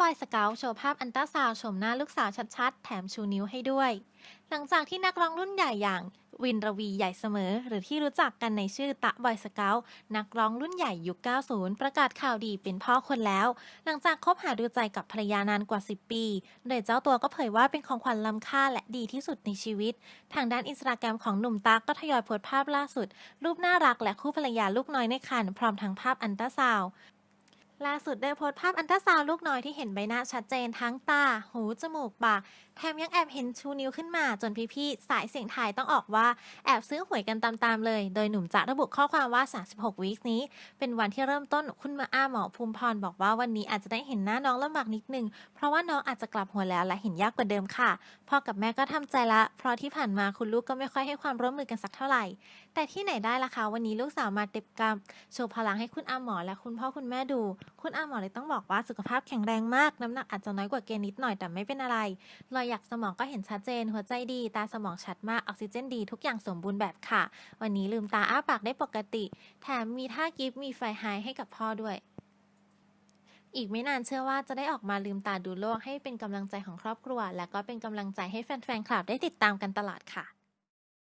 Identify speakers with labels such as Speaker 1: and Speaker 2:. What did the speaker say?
Speaker 1: บอยสเกลโชว์ภาพอันตราซาวชมหน้าลูกสาวชัดๆ แถมชูนิ้วให้ด้วย หลังจากที่นักร้องรุ่นใหญ่อย่างวินรวีใหญ่เสมอ หรือที่รู้จักกันในชื่อตะบอยสเกลนักร้องรุ่นใหญ่ยุค 90 ประกาศข่าวดีเป็นพ่อคนแล้ว หลังจากคบหาดูใจกับภรรยานานกว่า 10 ปี โดยเจ้าตัวก็เผยว่าเป็นของขวัญล้ำค่าและดีที่สุดในชีวิต ทางด้านอินสตาแกรมของหนุ่มตั๊กก็ทยอยโพสต์ภาพล่าสุด รูปน่ารักและคู่ภรรยาลูกน้อยในครรภ์พร้อมทั้งภาพอันตราซาว ล่าสุดได้โพสต์ภาพอันตราซาวลูกน้อยที่เห็นใบหน้าชัดเจนทั้งตา หู จมูก ปาก แถมยังแอบเห็นชูนิ้วขึ้นมาจนพี่ๆ สายเสียงไทายต้องออกว่า แอบซื้อหวยกันตามๆเลย โดยหนุ่มจะระบุข้อความว่า 36 วีคนี้ เป็นวันที่เริ่มต้นคุณมาอ้าหมอภูมิพรบอกว่าวันนี้อาจจะได้เห็นหน้าน้องลำบากนิดนึง เพราะว่าน้องอาจจะกลับหัวแล้วและเห็นยากกว่าเดิมค่ะ พ่อกับแม่ก็ทำใจละ เพราะที่ผ่านมาคุณลูกก็ไม่ค่อยให้ความร่วมมือกันสักเท่าไหร่ แต่ที่ไหนได้ล่ะคะวันนี้ลูกสาวมาเต็บกรรมโชว์พลังให้คุณอาหมอและคุณพ่อคุณแม่ดูคุณอาหมอเลยต้องบอกว่าสุขภาพแข็งแรงมาก น้ำหนักอาจจะน้อยกว่าเกณฑ์นิดหน่อยแต่ไม่เป็นอะไร รอยหยักสมองก็เห็นชัดเจน หัวใจดี ตาสมองชัดมาก ออกซิเจนดี ทุกอย่างสมบูรณ์แบบค่ะ วันนี้ลืมตาอ้าปากได้ปกติ แถมมีท่ากิฟต์มีไฟไฮให้กับพ่อด้วยอีกไม่นานเชื่อว่าจะได้ออกมาลืมตาดูโลกให้เป็นกำลังใจของครอบครัว และก็เป็นกำลังใจให้แฟนๆคลับได้ติดตามกันตลอดค่ะ